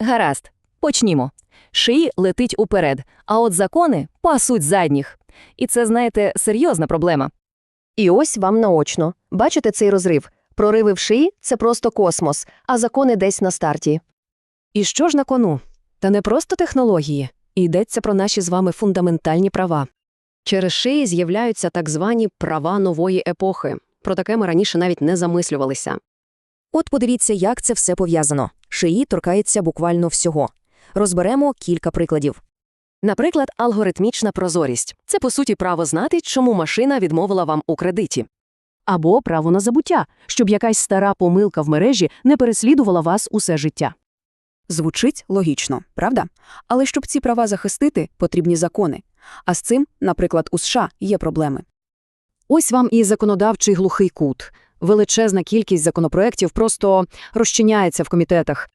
Гаразд, почнімо. Шиї летить уперед, а от закони пасуть задніх. І це, знаєте, серйозна проблема. І ось вам наочно. Бачите цей розрив? Прориви в шиї – це просто космос, а закони десь на старті. І що ж на кону? Та не просто технології. Йдеться про наші з вами фундаментальні права. Через шиї з'являються так звані права нової епохи. Про таке ми раніше навіть не замислювалися. От подивіться, як це все пов'язано. Шиї торкається буквально всього. Розберемо кілька прикладів. Наприклад, алгоритмічна прозорість це по суті право знати, чому машина відмовила вам у кредиті. Або право на забуття, щоб якась стара помилка в мережі не переслідувала вас усе життя. Звучить логічно, правда? Але щоб ці права захистити, потрібні закони. А з цим, наприклад, у США є проблеми. Ось вам і законодавчий глухий кут. Величезна кількість законопроєктів просто розчиняється в комітетах.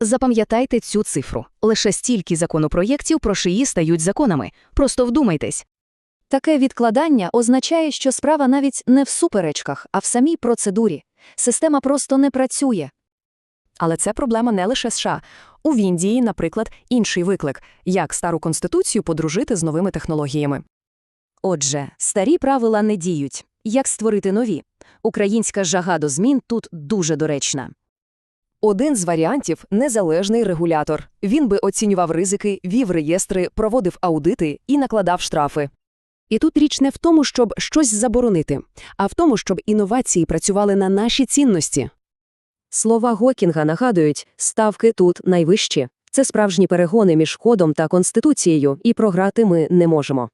Запам'ятайте цю цифру. Лише стільки законопроєктів про шиї стають законами. Просто вдумайтесь. Таке відкладання означає, що справа навіть не в суперечках, а в самій процедурі. Система просто не працює. Але це проблема не лише США. У Індії, наприклад, інший виклик – як стару конституцію подружити з новими технологіями. Отже, старі правила не діють. Як створити нові? Українська жага до змін тут дуже доречна. Один з варіантів – незалежний регулятор. Він би оцінював ризики, вів реєстри, проводив аудити і накладав штрафи. І тут річ не в тому, щоб щось заборонити, а в тому, щоб інновації працювали на наші цінності. Слова Гокінга нагадують, ставки тут найвищі. Це справжні перегони між кодом та конституцією, і програти ми не можемо.